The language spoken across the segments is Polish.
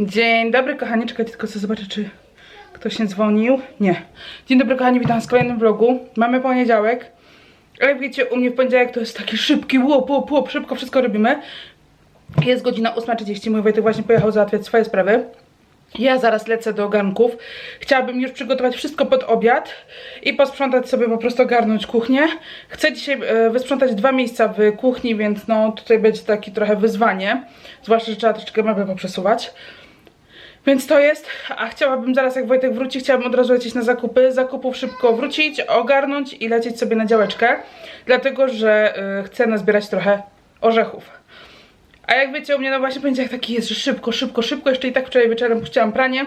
Dzień dobry kochani, czekajcie tylko co zobaczę czy ktoś nie dzwonił. Nie. Dzień dobry kochani, witam w kolejnym vlogu. Mamy poniedziałek. Ale wiecie, u mnie w poniedziałek to jest taki szybki łop, łop, łop, szybko wszystko robimy. Jest godzina 8.30, mój Wojtek właśnie pojechał załatwiać swoje sprawy. Ja zaraz lecę do garnków. Chciałabym już przygotować wszystko pod obiad i posprzątać sobie, po prostu ogarnąć kuchnię. Chcę dzisiaj e, wysprzątać dwa miejsca w kuchni, więc no tutaj będzie taki trochę wyzwanie. Zwłaszcza, że trzeba troszeczkę meble poprzesuwać. Więc to jest, a chciałabym zaraz jak Wojtek wróci, chciałabym od razu lecieć na zakupy, zakupów szybko wrócić, ogarnąć i lecieć sobie na działeczkę, dlatego że y, chcę nazbierać trochę orzechów. A jak wiecie, u mnie no właśnie poniedziałek taki jest, że szybko, szybko, szybko, jeszcze i tak wczoraj wieczorem puściłam pranie,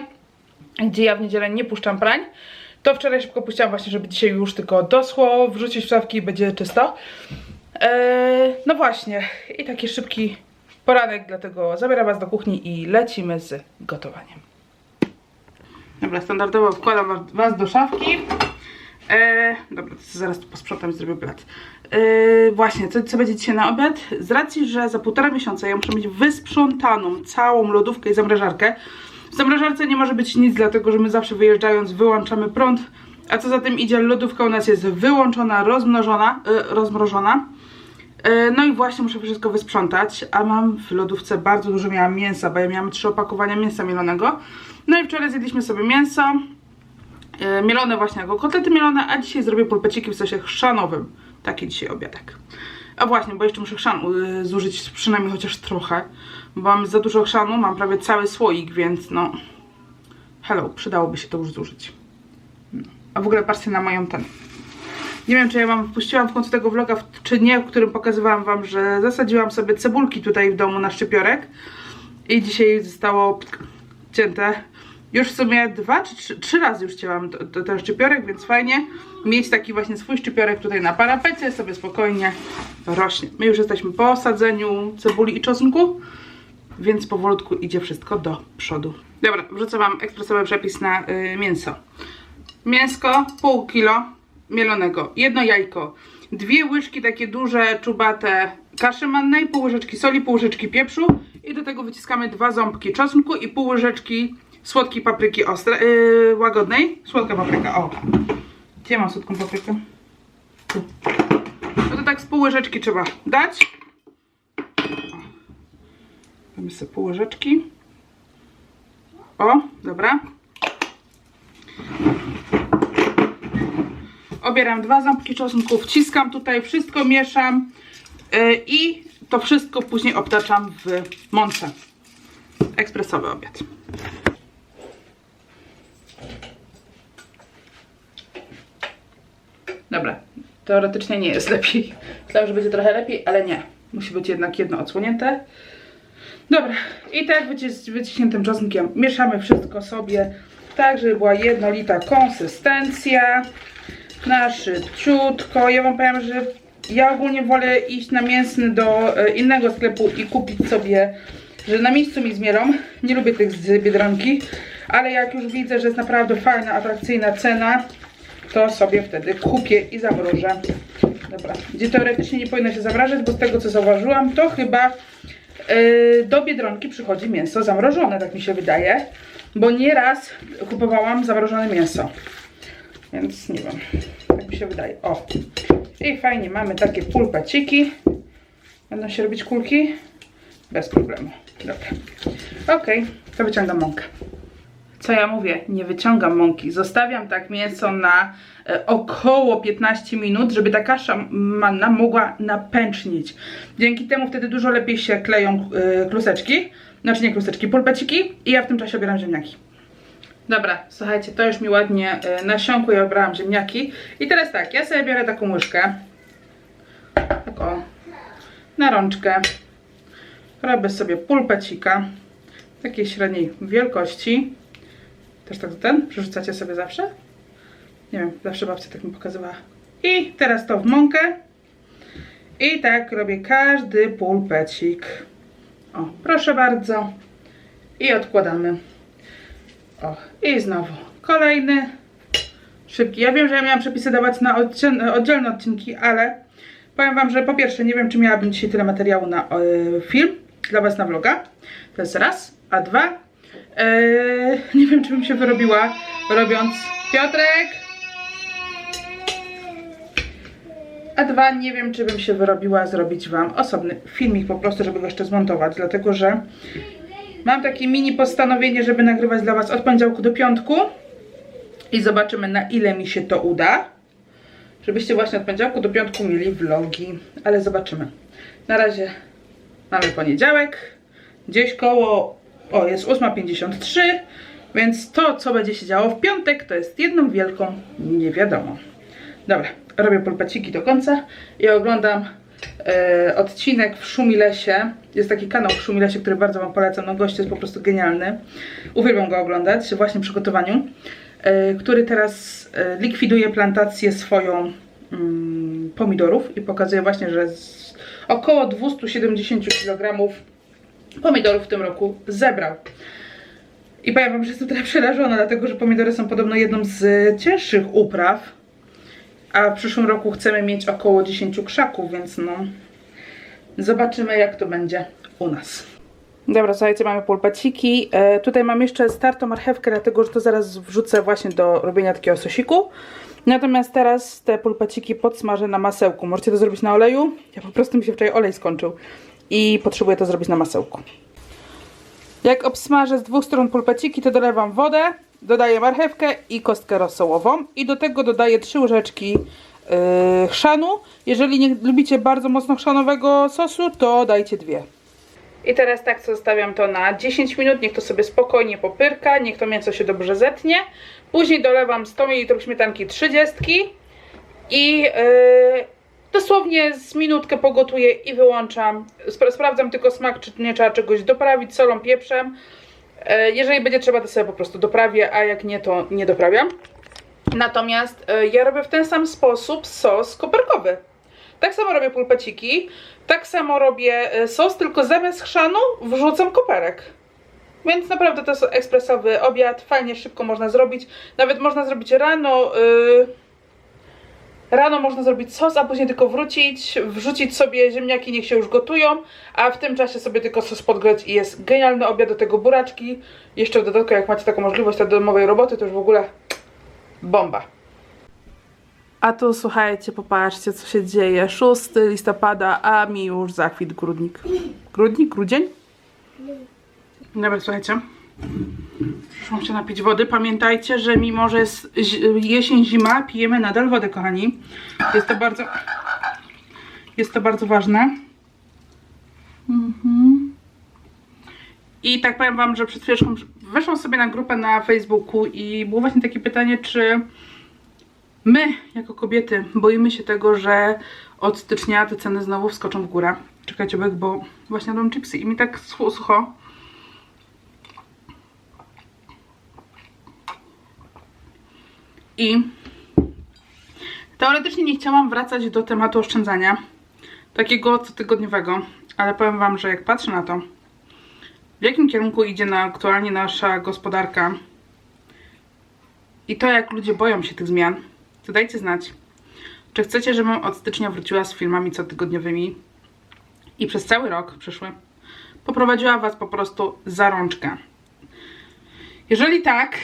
gdzie ja w niedzielę nie puszczam prań, to wczoraj szybko puściłam właśnie, żeby dzisiaj już tylko doschło, wrzucić w szafki i będzie czysto. Eee, no właśnie, i taki szybki poranek, dlatego zabieram was do kuchni i lecimy z gotowaniem. Dobra, standardowo wkładam was- do szafki. Eee, dobra, zaraz tu posprzątam i zrobię blat. Eee, właśnie, co, co będzie dzisiaj na obiad? Z racji, że za półtora miesiąca ja muszę mieć wysprzątaną całą lodówkę i zamrażarkę. W zamrażarce nie może być nic, dlatego że my zawsze wyjeżdżając wyłączamy prąd, a co za tym idzie, lodówka u nas jest wyłączona, rozmnożona, e, rozmrożona. E, No i właśnie muszę wszystko wysprzątać, a mam w lodówce bardzo dużo miałam mięsa, bo ja miałam trzy opakowania mięsa mielonego. No i wczoraj zjedliśmy sobie mięso, e, mielone właśnie jako kotlety mielone, a dzisiaj zrobię pulpeciki w sosie chrzanowym. Taki dzisiaj obiadek. A właśnie, bo jeszcze muszę chrzan y, zużyć przynajmniej chociaż trochę, bo mam za dużo chrzanu, mam prawie cały słoik, więc no... Hello, przydałoby się to już zużyć. No. A w ogóle patrzcie na moją ten... Nie wiem, czy ja wam wpuściłam w końcu tego vloga, czy nie, w którym pokazywałam wam, że zasadziłam sobie cebulki tutaj w domu na szczypiorek i dzisiaj zostało cięte. Już w sumie dwa czy trzy, trzy razy już cięłam ten szczypiorek, więc fajnie mieć taki właśnie swój szczypiorek tutaj na parapecie, sobie spokojnie rośnie. My już jesteśmy po sadzeniu cebuli i czosnku, więc powolutku idzie wszystko do przodu. Dobra, wrzucę wam ekspresowy przepis na y, mięso. Mięsko pół kilo mielonego, jedno jajko, dwie łyżki takie duże, czubate kaszy mannej, pół łyżeczki soli, pół łyżeczki pieprzu i do tego wyciskamy dwa ząbki czosnku i pół łyżeczki słodkiej papryki ostre, yy, łagodnej. Słodka papryka, o. Gdzie mam słodką paprykę? Tu. No to tak z pół łyżeczki trzeba dać. Damy sobie pół łyżeczki. O, dobra. Obieram dwa ząbki czosnku, wciskam tutaj, wszystko mieszam yy, i to wszystko później obtaczam w mące. Ekspresowy obiad. Dobra, teoretycznie nie jest lepiej. Myślałam, że będzie trochę lepiej, ale nie. Musi być jednak jedno odsłonięte. Dobra, i tak wycis wyciśniętym czosnkiem mieszamy wszystko sobie, tak żeby była jednolita konsystencja. Na szybciutko. Ja wam powiem, że ja ogólnie wolę iść na mięsny do e, innego sklepu i kupić sobie, że na miejscu mi zmierą. Nie lubię tych z Biedronki, ale jak już widzę, że jest naprawdę fajna, atrakcyjna cena, to sobie wtedy kupię i zamrożę. Dobra, gdzie teoretycznie nie powinno się zamrażać, bo z tego co zauważyłam, to chyba yy, do Biedronki przychodzi mięso zamrożone, tak mi się wydaje, bo nieraz kupowałam zamrożone mięso. Więc nie wiem, tak mi się wydaje. O, i fajnie, mamy takie pulpeciki. Będą się robić kulki? Bez problemu. Dobra. Okej, to wyciągam mąkę co ja mówię, nie wyciągam mąki. Zostawiam tak mięso na e, około 15 minut, żeby ta kasza manna mogła napęcznić. Dzięki temu wtedy dużo lepiej się kleją e, kluseczki, znaczy nie kluseczki, pulpeciki i ja w tym czasie obieram ziemniaki. Dobra, słuchajcie, to już mi ładnie e, nasiąkło, ja obrałam ziemniaki. I teraz tak, ja sobie biorę taką łyżkę, tak o, na rączkę, robię sobie pulpecika, takiej średniej wielkości. Też tak ten? Przerzucacie sobie zawsze? Nie wiem, zawsze babcia tak mi pokazywała. I teraz to w mąkę. I tak robię każdy pulpecik. O, proszę bardzo. I odkładamy. O, i znowu kolejny. Szybki. Ja wiem, że ja miałam przepisy dawać na oddzielne, odcinki, ale powiem wam, że po pierwsze nie wiem, czy miałabym dzisiaj tyle materiału na y, film dla was na vloga. To jest raz. A dwa, Eee, nie wiem, czy bym się wyrobiła robiąc Piotrek. A dwa, nie wiem, czy bym się wyrobiła zrobić Wam osobny filmik po prostu, żeby go jeszcze zmontować, dlatego że mam takie mini postanowienie, żeby nagrywać dla Was od poniedziałku do piątku i zobaczymy, na ile mi się to uda. Żebyście właśnie od poniedziałku do piątku mieli vlogi, ale zobaczymy. Na razie mamy poniedziałek, gdzieś koło, o jest 8.53, więc to, co będzie się działo w piątek, to jest jedną wielką niewiadomą. Dobra, robię pulpeciki do końca i oglądam odcinek w Szumilesie. Jest taki kanał w Szumilesie, który bardzo Wam polecam. No gość jest po prostu genialny. Uwielbiam go oglądać właśnie w przygotowaniu. E, który teraz e, likwiduje plantację swoją mm, pomidorów i pokazuje właśnie, że około 270 kg pomidorów w tym roku zebrał. I powiem Wam, że jestem trochę przerażona, dlatego że pomidory są podobno jedną z cięższych upraw, a w przyszłym roku chcemy mieć około 10 krzaków, więc no zobaczymy jak to będzie u nas. Dobra, słuchajcie, mamy pulpeciki. E, tutaj mam jeszcze startą marchewkę, dlatego że to zaraz wrzucę właśnie do robienia takiego sosiku. Natomiast teraz te pulpeciki podsmażę na masełku. Możecie to zrobić na oleju. Ja po prostu mi się wczoraj olej skończył i potrzebuję to zrobić na masełku. Jak obsmażę z dwóch stron pulpeciki, to dolewam wodę, dodaję marchewkę i kostkę rosołową i do tego dodaję trzy łyżeczki yy, chrzanu. Jeżeli nie lubicie bardzo mocno chrzanowego sosu, to dajcie dwie. I teraz tak zostawiam to na 10 minut, niech to sobie spokojnie popyrka, niech to mięso się dobrze zetnie. Później dolewam 100 ml śmietanki 30 i yy, dosłownie z minutkę pogotuję i wyłączam. Spra sprawdzam tylko smak, czy nie trzeba czegoś doprawić solą, pieprzem. Yy, jeżeli będzie trzeba, to sobie po prostu doprawię, a jak nie, to nie doprawiam. Natomiast yy, ja robię w ten sam sposób sos koperkowy. Tak samo robię pulpeciki, tak samo robię y, sos, tylko zamiast chrzanu wrzucam koperek. Więc naprawdę to jest ekspresowy obiad, fajnie, szybko można zrobić. Nawet można zrobić rano, yy, rano można zrobić sos, a później tylko wrócić, wrzucić sobie ziemniaki, niech się już gotują, a w tym czasie sobie tylko sos podgrzać i jest genialny obiad do tego buraczki. Jeszcze w dodatku, jak macie taką możliwość do domowej roboty, to już w ogóle bomba. A tu słuchajcie, popatrzcie co się dzieje. 6 listopada, a mi już zakwit grudnik. Grudnik? Grudzień? Dobra, słuchajcie. Przyszłam się napić wody. Pamiętajcie, że mimo, że jest jesień, zima, pijemy nadal wodę, kochani. Jest to bardzo... Jest to bardzo ważne. Mhm. I tak powiem wam, że przed chwileczką weszłam sobie na grupę na Facebooku i było właśnie takie pytanie, czy my, jako kobiety, boimy się tego, że od stycznia te ceny znowu wskoczą w górę. Czekajcie, bo właśnie jadłam chipsy i mi tak sucho, I teoretycznie nie chciałam wracać do tematu oszczędzania, takiego cotygodniowego, ale powiem wam, że jak patrzę na to, w jakim kierunku idzie na aktualnie nasza gospodarka i to, jak ludzie boją się tych zmian, to dajcie znać, czy chcecie, żebym od stycznia wróciła z filmami cotygodniowymi i przez cały rok przyszły poprowadziła Was po prostu za rączkę. Jeżeli tak,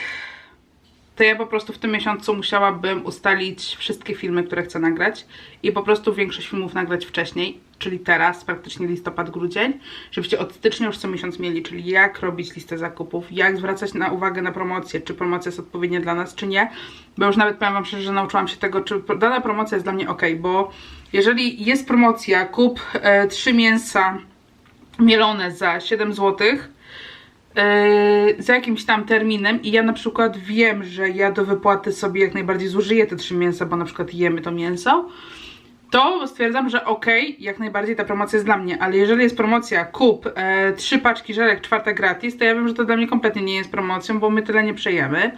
to ja po prostu w tym miesiącu musiałabym ustalić wszystkie filmy, które chcę nagrać i po prostu większość filmów nagrać wcześniej, czyli teraz, praktycznie listopad, grudzień, żebyście od stycznia już co miesiąc mieli, czyli jak robić listę zakupów, jak zwracać na uwagę na promocję, czy promocja jest odpowiednia dla nas, czy nie, bo już nawet powiem Wam szczerze, że nauczyłam się tego, czy dana promocja jest dla mnie ok, bo jeżeli jest promocja, kup e, mięsa mielone za 7 złotych, Yy, za jakimś tam terminem i ja na przykład wiem, że ja do wypłaty sobie jak najbardziej zużyję te trzy mięsa, bo na przykład jemy to mięso, to stwierdzam, że okej, okay, jak najbardziej ta promocja jest dla mnie, ale jeżeli jest promocja kup e, trzy paczki żelek, czwarta gratis, to ja wiem, że to dla mnie kompletnie nie jest promocją, bo my tyle nie przejemy.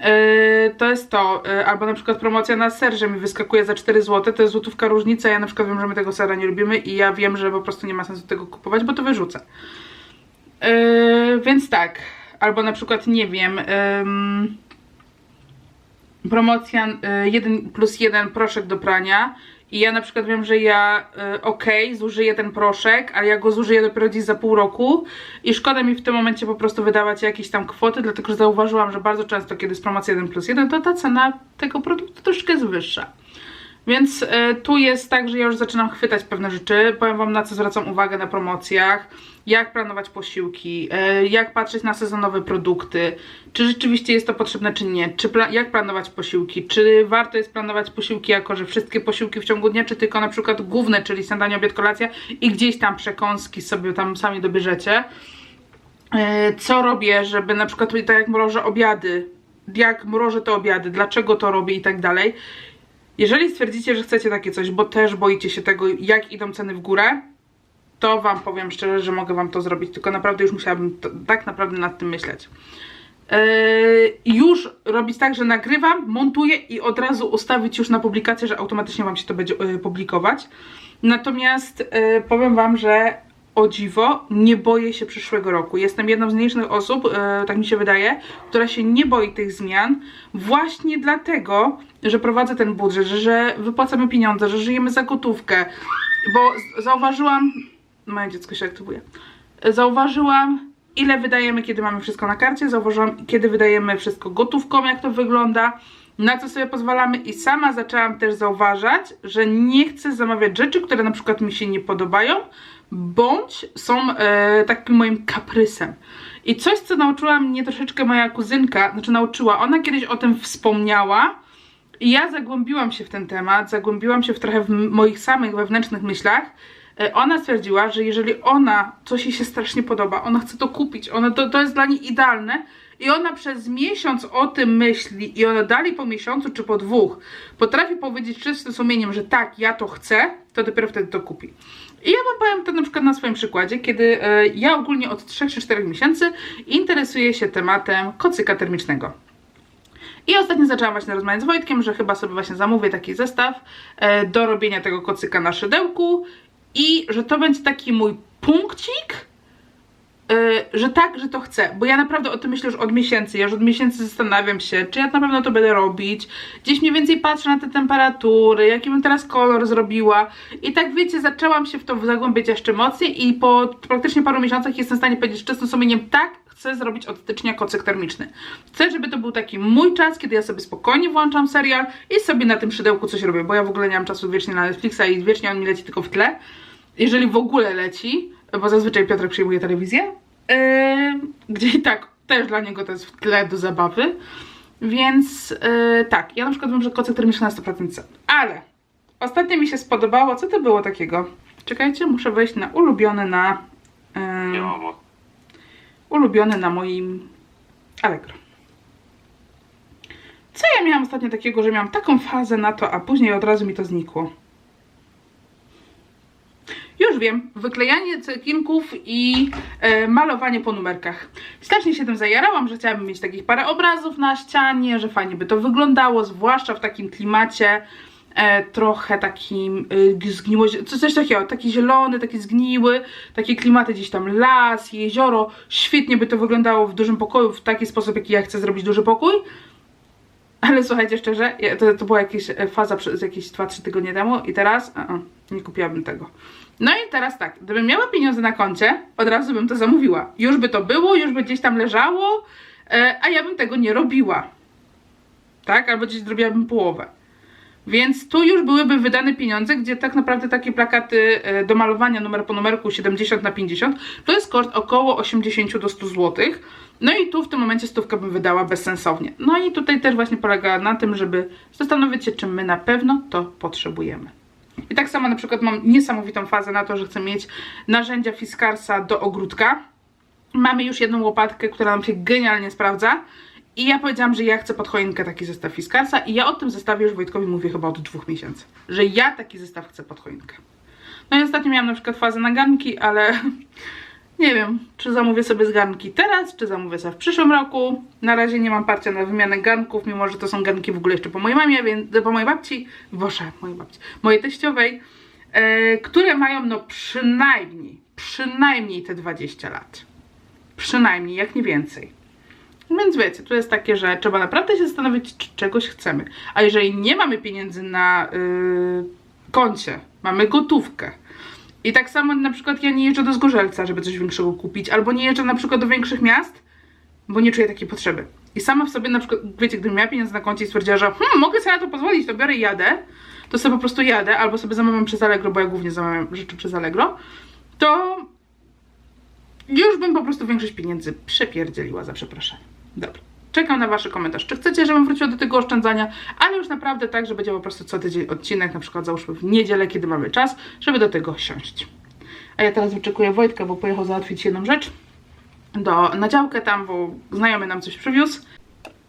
E, to jest to, e, albo na przykład promocja na ser, że mi wyskakuje za 4 zł, to jest złotówka różnica, ja na przykład wiem, że my tego sera nie lubimy i ja wiem, że po prostu nie ma sensu tego kupować, bo to wyrzucę. Yy, więc tak, albo na przykład, nie wiem, promocja 1 plus 1 proszek do prania I ja na przykład wiem, że ja y, okej, zużyję ten proszek, ale ja go zużyję dopiero gdzieś za pół roku i szkoda mi w tym momencie po prostu wydawać jakieś tam kwoty, dlatego że zauważyłam, że bardzo często kiedy jest promocja 1 plus 1, to ta cena tego produktu troszkę jest wyższa. Więc e, tu jest tak, że ja już zaczynam chwytać pewne rzeczy. Powiem Wam, na co zwracam uwagę na promocjach, jak planować posiłki, e, jak patrzeć na sezonowe produkty, czy rzeczywiście jest to potrzebne, czy nie, czy pla jak planować posiłki, czy warto jest planować posiłki jako, że wszystkie posiłki w ciągu dnia, czy tylko na przykład główne, czyli śniadanie, obiad, kolacja i gdzieś tam przekąski sobie tam sami dobierzecie. E, co robię, żeby na przykład tak jak mrożę obiady, jak mrożę te obiady, dlaczego to robię i tak dalej. Jeżeli stwierdzicie, że chcecie takie coś, bo też boicie się tego, jak idą ceny w górę, to Wam powiem szczerze, że mogę Wam to zrobić, tylko naprawdę już musiałabym to, tak naprawdę nad tym myśleć. Yy, już robić tak, że nagrywam, montuję i od razu ustawić już na publikację, że automatycznie Wam się to będzie yy, publikować. Natomiast yy, powiem Wam, że o dziwo, nie boję się przyszłego roku. Jestem jedną z nielicznych osób, e, tak mi się wydaje, która się nie boi tych zmian, właśnie dlatego, że prowadzę ten budżet, że, że wypłacamy pieniądze, że żyjemy za gotówkę, bo zauważyłam, moje dziecko się aktywuje, zauważyłam, ile wydajemy, kiedy mamy wszystko na karcie, zauważyłam, kiedy wydajemy wszystko gotówką, jak to wygląda, na co sobie pozwalamy. I sama zaczęłam też zauważać, że nie chcę zamawiać rzeczy, które na przykład mi się nie podobają, bądź są e, takim moim kaprysem. I coś, co nauczyła mnie troszeczkę moja kuzynka, znaczy nauczyła, ona kiedyś o tym wspomniała, i ja zagłębiłam się w ten temat, zagłębiłam się w trochę w moich samych wewnętrznych myślach. E, Ona stwierdziła, że jeżeli ona coś jej się strasznie podoba, ona chce to kupić, ona to, to jest dla niej idealne i ona przez miesiąc o tym myśli i ona dalej po miesiącu czy po dwóch potrafi powiedzieć czystym sumieniem, że tak, ja to chcę, to dopiero wtedy to kupi. I ja wam powiem to na przykład na swoim przykładzie, kiedy e, ja ogólnie od 3 czy 4 miesięcy interesuję się tematem kocyka termicznego. I ostatnio zaczęłam właśnie rozmawiać z Wojtkiem, że chyba sobie właśnie zamówię taki zestaw e, do robienia tego kocyka na szydełku i że to będzie taki mój punkcik, że tak, że to chcę, bo ja naprawdę o tym myślę już od miesięcy, ja już od miesięcy zastanawiam się, czy ja na pewno to będę robić, gdzieś mniej więcej patrzę na te temperatury, jaki bym teraz kolor zrobiła i tak wiecie, zaczęłam się w to zagłębiać jeszcze mocniej i po praktycznie paru miesiącach jestem w stanie powiedzieć czystym sumieniem, tak, chcę zrobić od stycznia kocyk termiczny. Chcę, żeby to był taki mój czas, kiedy ja sobie spokojnie włączam serial i sobie na tym szydełku coś robię, bo ja w ogóle nie mam czasu wiecznie na Netflixa i wiecznie on mi leci tylko w tle. Jeżeli w ogóle leci, bo zazwyczaj Piotrek przyjmuje telewizję, yy, gdzie i tak też dla niego to jest w tle do zabawy. Więc yy, tak, ja na przykład wiem, że kocyk termiczny na 100% chcę. Ale ostatnio mi się spodobało, co to było takiego? Czekajcie, muszę wejść na ulubione na... Yy, ulubiony na moim Allegro. Co ja miałam ostatnio takiego, że miałam taką fazę na to, a później od razu mi to znikło? Wiem, wyklejanie cekinków i e, malowanie po numerkach. Strasznie się tym zajarałam, że chciałabym mieć takich parę obrazów na ścianie, że fajnie by to wyglądało, zwłaszcza w takim klimacie e, trochę takim e, zgniło, co- coś takiego, taki zielony, taki zgniły, takie klimaty gdzieś tam las, jezioro, świetnie by to wyglądało w dużym pokoju, w taki sposób, jaki ja chcę zrobić duży pokój. Ale słuchajcie szczerze, to, to była jakaś e, faza przez jakieś 2-3 tygodnie temu i teraz a, a, nie kupiłabym tego. No i teraz tak, gdybym miała pieniądze na koncie, od razu bym to zamówiła. Już by to było, już by gdzieś tam leżało, e, a ja bym tego nie robiła. Tak? Albo gdzieś zrobiłabym połowę. Więc tu już byłyby wydane pieniądze, gdzie tak naprawdę takie plakaty e, do malowania numer po numerku 70 na 50 to jest koszt około 80 do 100 zł. No i tu w tym momencie stówkę bym wydała bezsensownie. No i tutaj też właśnie polega na tym, żeby zastanowić się, czy my na pewno to potrzebujemy. I tak samo na przykład mam niesamowitą fazę na to, że chcę mieć narzędzia Fiskarsa do ogródka. Mamy już jedną łopatkę, która nam się genialnie sprawdza. I ja powiedziałam, że ja chcę pod choinkę taki zestaw Fiskarsa i ja o tym zestawie już Wojtkowi mówię chyba od dwóch miesięcy. Że ja taki zestaw chcę pod choinkę. No i ostatnio miałam na przykład fazę na garnki, ale nie wiem, czy zamówię sobie z garnki teraz, czy zamówię sobie w przyszłym roku. Na razie nie mam parcia na wymianę garnków, mimo że to są garnki w ogóle jeszcze po mojej mamie, więc po mojej babci, boże, mojej babci, mojej teściowej, e, które mają no przynajmniej, przynajmniej te 20 lat. Przynajmniej, jak nie więcej. Więc wiecie, tu jest takie, że trzeba naprawdę się zastanowić, czy czegoś chcemy. A jeżeli nie mamy pieniędzy na yy, koncie, mamy gotówkę. I tak samo na przykład ja nie jeżdżę do Zgorzelca, żeby coś większego kupić, albo nie jeżdżę na przykład do większych miast, bo nie czuję takiej potrzeby. I sama w sobie na przykład, wiecie, gdybym miała pieniądze na koncie i stwierdziła, że hmm, mogę sobie na to pozwolić, to biorę i jadę, to sobie po prostu jadę, albo sobie zamawiam przez Allegro, bo ja głównie zamawiam rzeczy przez Allegro, to już bym po prostu większość pieniędzy przepierdzieliła za przepraszenie. Dobra. Czekam na wasze komentarze. Czy chcecie, żebym wróciła do tego oszczędzania, ale już naprawdę tak, że będzie po prostu co tydzień odcinek, na przykład załóżmy w niedzielę, kiedy mamy czas, żeby do tego siąść. A ja teraz wyczekuję Wojtka, bo pojechał załatwić jedną rzecz do, na działkę tam, bo znajomy nam coś przywiózł.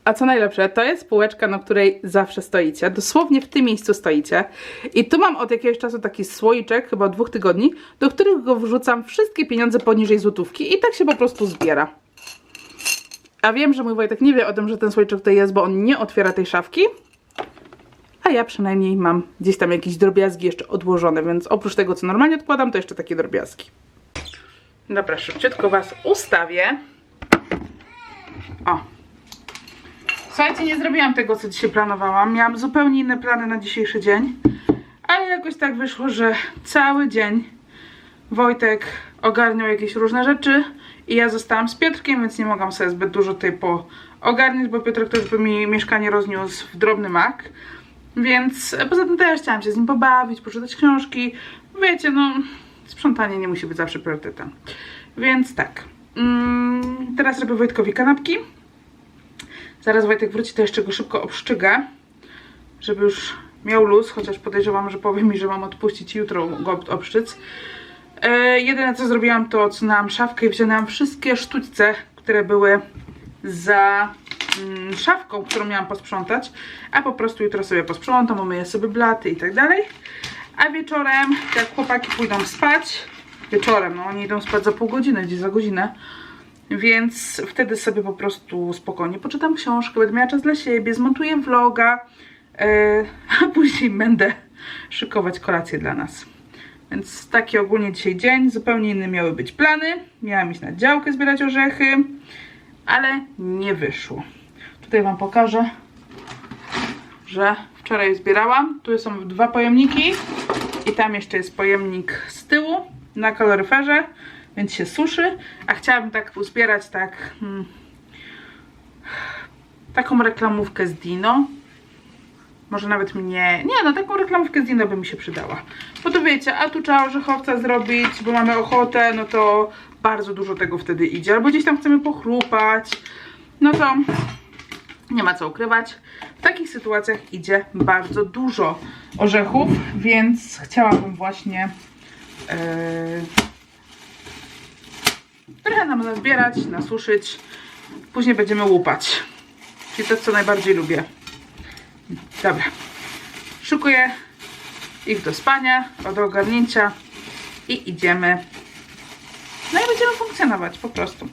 A co najlepsze, to jest półeczka, na której zawsze stoicie. Dosłownie w tym miejscu stoicie. I tu mam od jakiegoś czasu taki słoiczek, chyba od dwóch tygodni, do których go wrzucam wszystkie pieniądze poniżej złotówki i tak się po prostu zbiera. A wiem, że mój Wojtek nie wie o tym, że ten słoiczek tutaj jest, bo on nie otwiera tej szafki. A ja przynajmniej mam gdzieś tam jakieś drobiazgi jeszcze odłożone, więc oprócz tego, co normalnie odkładam, to jeszcze takie drobiazgi. Dobra, szybciutko Was ustawię. O. Słuchajcie, nie zrobiłam tego, co dzisiaj planowałam. Miałam zupełnie inne plany na dzisiejszy dzień. Ale jakoś tak wyszło, że cały dzień Wojtek ogarniał jakieś różne rzeczy i ja zostałam z Piotrkiem, więc nie mogłam sobie zbyt dużo tutaj poogarniać, bo Piotrek też by mi mieszkanie rozniósł w drobny mak. Więc e, poza tym też chciałam się z nim pobawić, poczytać książki. Wiecie, no sprzątanie nie musi być zawsze priorytetem. Więc tak. Mm, teraz robię Wojtkowi kanapki. Zaraz Wojtek wróci, to jeszcze go szybko obszczygę, żeby już miał luz, chociaż podejrzewam, że powie mi, że mam odpuścić jutro go obszczyc. E, jedyne co zrobiłam to odsunęłam szafkę i wziąłam wszystkie sztućce, które były za mm, szafką, którą miałam posprzątać, a po prostu jutro sobie posprzątam, umyję sobie blaty i tak dalej. A wieczorem, jak chłopaki pójdą spać, wieczorem, no oni idą spać za pół godziny, gdzieś za godzinę, więc wtedy sobie po prostu spokojnie poczytam książkę, będę miała czas dla siebie, zmontuję vloga, yy, a później będę szykować kolację dla nas. Więc taki ogólnie dzisiaj dzień, zupełnie inne miały być plany. Miałam iść na działkę zbierać orzechy, ale nie wyszło. Tutaj Wam pokażę, że wczoraj zbierałam. Tu są dwa pojemniki i tam jeszcze jest pojemnik z tyłu na kaloryferze, więc się suszy. A chciałabym tak uzbierać tak hmm, taką reklamówkę z Dino. Może nawet mnie... Nie, no taką reklamówkę z Dino by mi się przydała. Bo to wiecie, a tu trzeba orzechowca zrobić, bo mamy ochotę, no to bardzo dużo tego wtedy idzie. Albo gdzieś tam chcemy pochrupać. No to nie ma co ukrywać. W takich sytuacjach idzie bardzo dużo orzechów, więc chciałabym właśnie yy, trochę nam nazbierać, nasuszyć. Później będziemy łupać. Czyli to, co najbardziej lubię. Dobra. Szykuję ich do spania, do ogarnięcia i idziemy. No i będziemy funkcjonować po prostu.